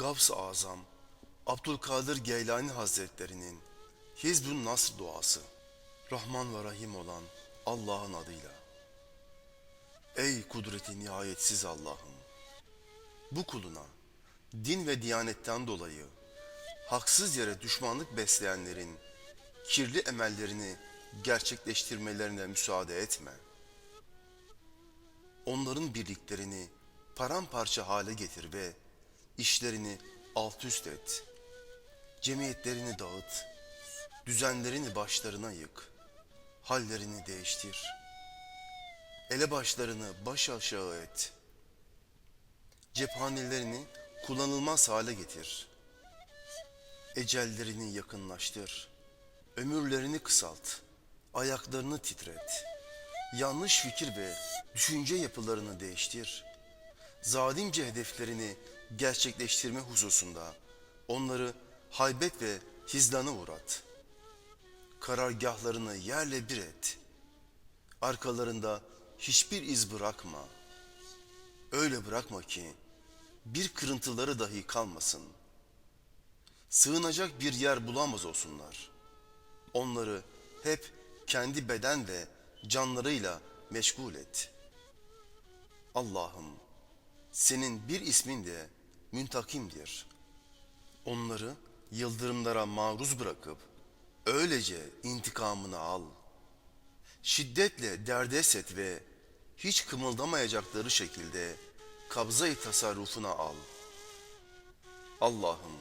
Gavs-ı Azam Abdülkadir Geylani Hazretlerinin Hizbun Nasr duası Rahman ve Rahim olan Allah'ın adıyla Ey kudreti nihayetsiz Allah'ım bu kuluna din ve diyanetten dolayı haksız yere düşmanlık besleyenlerin kirli emellerini gerçekleştirmelerine müsaade etme. Onların birliklerini paramparça hale getir ve işlerini alt üst et. Cemiyetlerini dağıt, düzenlerini başlarına yık, hallerini değiştir. Elebaşlarını baş aşağı et. Cephanelerini kullanılmaz hale getir. Ecellerini yakınlaştır. Ömürlerini kısalt. Ayaklarını titret. Yanlış fikir ve düşünce yapılarını değiştir. Zalimce hedeflerini gerçekleştirme hususunda onları haybet ve hizlana uğrat. Karargahlarını yerle bir et. Arkalarında hiçbir iz bırakma. Öyle bırakma ki bir kırıntıları dahi kalmasın. Sığınacak bir yer bulamaz olsunlar. Onları hep kendi beden ve canlarıyla meşgul et. Allah'ım senin bir ismin de müntakimdir. Onları yıldırımlara maruz bırakıp öylece intikamını al. Şiddetle derdest et ve hiç kımıldamayacakları şekilde kabzayı tasarrufuna al. Allah'ım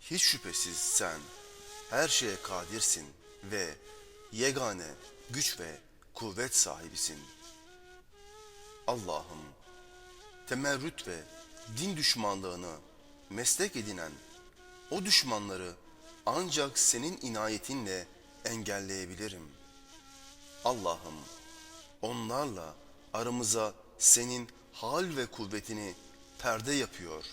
hiç şüphesiz sen her şeye kadirsin ve yegane güç ve kuvvet sahibisin. Allah'ım temerrüt ve din düşmanlığını meslek edinen o düşmanları ancak senin inayetinle engelleyebilirim. Allah'ım onlarla aramıza senin hal ve kuvvetini perde yapıyor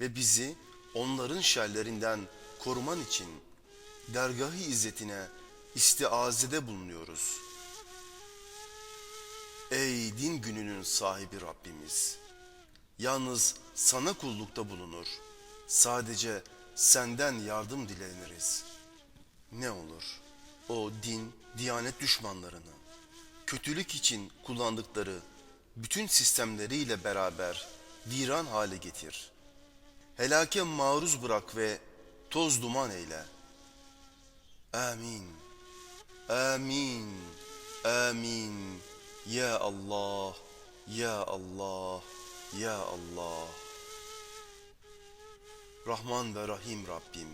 ve bizi onların şerlerinden koruman için dergahı izzetine istiazede bulunuyoruz. Ey din gününün sahibi Rabbimiz! Yalnız sana kullukta bulunur. Sadece senden yardım dileniriz. Ne olur o din, diyanet düşmanlarını, kötülük için kullandıkları bütün sistemleriyle beraber viran hale getir. Helake maruz bırak ve toz duman eyle. Amin. Amin. Amin. Ya Allah. Ya Allah. Ya Allah. Rahman ve Rahim Rabbim.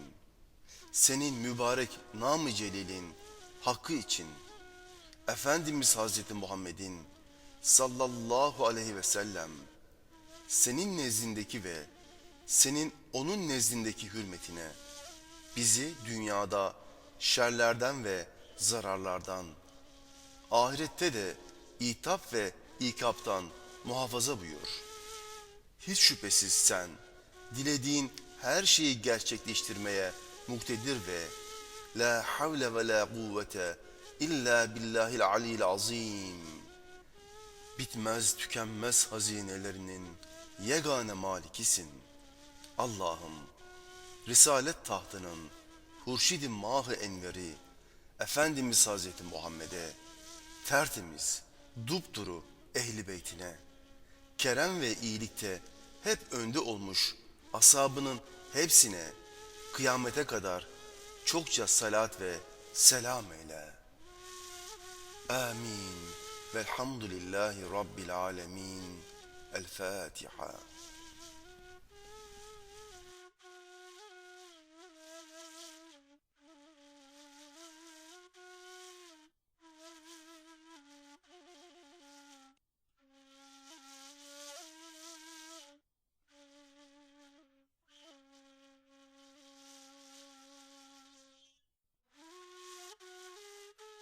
Senin mübarek nam-ı celilin hakkı için Efendimiz Hazreti Muhammed'in sallallahu aleyhi ve sellem senin nezdindeki ve senin onun nezdindeki hürmetine bizi dünyada şerlerden ve zararlardan ahirette de itap ve ikaptan muhafaza buyur. Hiç şüphesiz sen dilediğin her şeyi gerçekleştirmeye muktedir ve la havle ve la kuvvete illa billahil aliyil azim. Bitmez tükenmez hazinelerinin yegane malikisin. Allah'ım Risalet tahtının Hurşid-i Mah-ı Enveri Efendimiz Hazreti Muhammed'e tertemiz, dupduru ehli beytine kerem ve iyilikte hep önde olmuş asabının hepsine kıyamete kadar çokça salat ve selam eyle. Amin. Velhamdülillahi Rabbil alemin. El Fatiha.